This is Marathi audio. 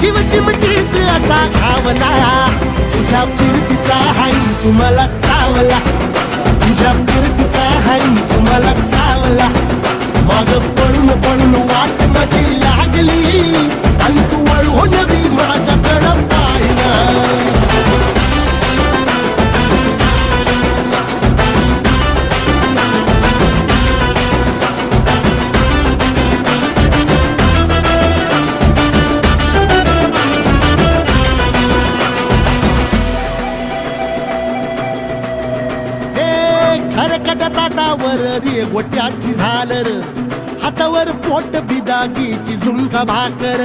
जीव चिमटीत असा घावला तुझ्या फिरतीचा हाई तुम्हाला चावला. तुझ्या फिरतीचा हाई खरकट ताटावर रे गोट्याची झालर. हातावर पोट बिदागीची झुणका भाकर.